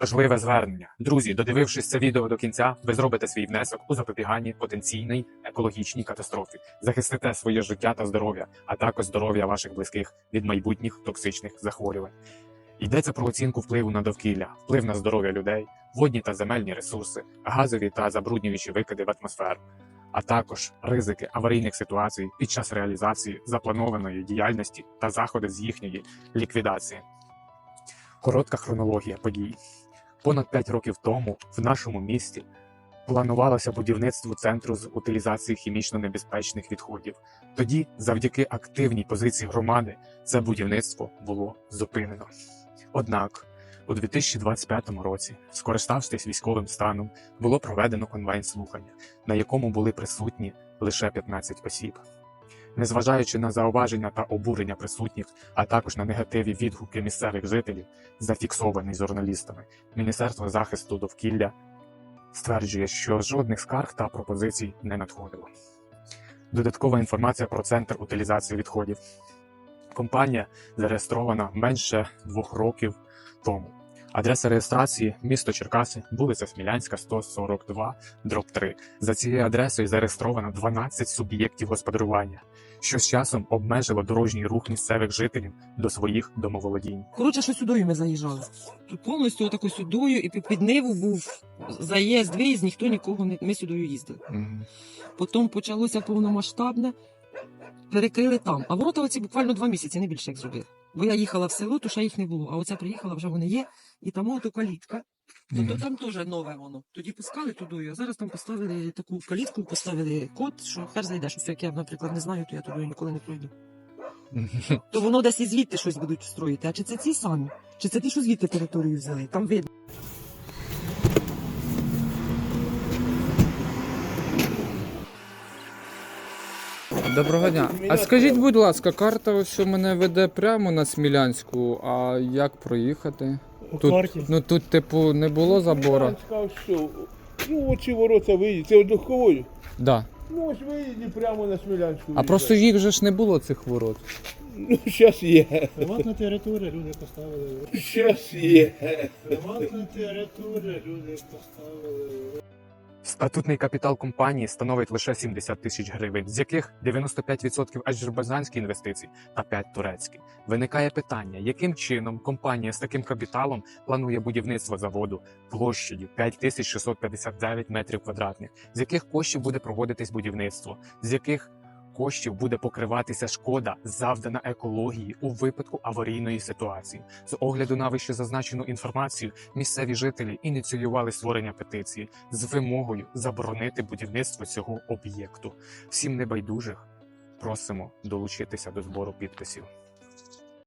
Важливе звернення. Друзі, додивившись це відео до кінця, ви зробите свій внесок у запобіганні потенційній екологічній катастрофі, захистите своє життя та здоров'я, а також здоров'я ваших близьких від майбутніх токсичних захворювань. Йдеться про оцінку впливу на довкілля, вплив на здоров'я людей, водні та земельні ресурси, газові та забруднюючі викиди в атмосферу, а також ризики аварійних ситуацій під час реалізації запланованої діяльності та заходи з їхньої ліквідації. Коротка хронологія подій. Понад 5 років тому в нашому місті планувалося будівництво центру з утилізації хімічно небезпечних відходів. Тоді, завдяки активній позиції громади, це будівництво було зупинено. Однак у 2025 році, скориставшись військовим станом, було проведено онлайн слухання, на якому були присутні лише 15 осіб. Незважаючи на зауваження та обурення присутніх, а також на негативі відгуки місцевих жителів, зафіксовані журналістами, Міністерство захисту довкілля стверджує, що жодних скарг та пропозицій не надходило. Додаткова інформація про центр утилізації відходів. Компанія зареєстрована менше двох років тому. Адреса реєстрації місто Черкаси, вулиця Смілянська, 142, дроб 3. За цією адресою зареєстровано 12 суб'єктів господарювання, що з часом обмежило дорожній рух місцевих жителів до своїх домоволодінь. Коротше, що сюдою ми заїжджали. Тут повністю отако сюдою, і під- ниву був заїзд, виїзд, ніхто нікого не. Ми сюдою їздили. Потім почалося повномасштабне, перекрили там. А ворота оці буквально два місяці, не більше як зробили. Бо я їхала в село, то ще їх не було. А оця приїхала, вже вони є, і там ото калітка. То там теж нове воно. Тоді пускали туди, а зараз там поставили таку калітку, поставили код, що хер зайде, що як я, наприклад, не знаю, то я туди ніколи не пройду. То воно десь і звідти щось будуть строїти. А чи це ці самі? Чи це ті, що звідти територію взяли? Там видно. Доброго дня. А скажіть, будь ласка, карта ось що мене веде прямо на Смілянську, а як проїхати? У Тут, карті. ну тут, типу, не було забора. Сказав, що ну оці ворота виїдь. Це одуховою. Да. Ну ось виїдь прямо на Смілянську. А просто їх же ж не було цих ворот. Ну, зараз є. Приватна територія, люди поставили. Зараз є. Приватна територія, люди поставили. Статутний капітал компанії становить лише 70 тисяч гривень, з яких 95% азербайджанські інвестиції та 5 турецькі. Виникає питання, яким чином компанія з таким капіталом планує будівництво заводу площею 5659 метрів квадратних, з яких коштів буде проводитись будівництво, з яких коштів буде покриватися шкода, завдана екології у випадку аварійної ситуації. З огляду на вище зазначену інформацію, місцеві жителі ініціювали створення петиції з вимогою заборонити будівництво цього об'єкту. Всім небайдужих просимо долучитися до збору підписів.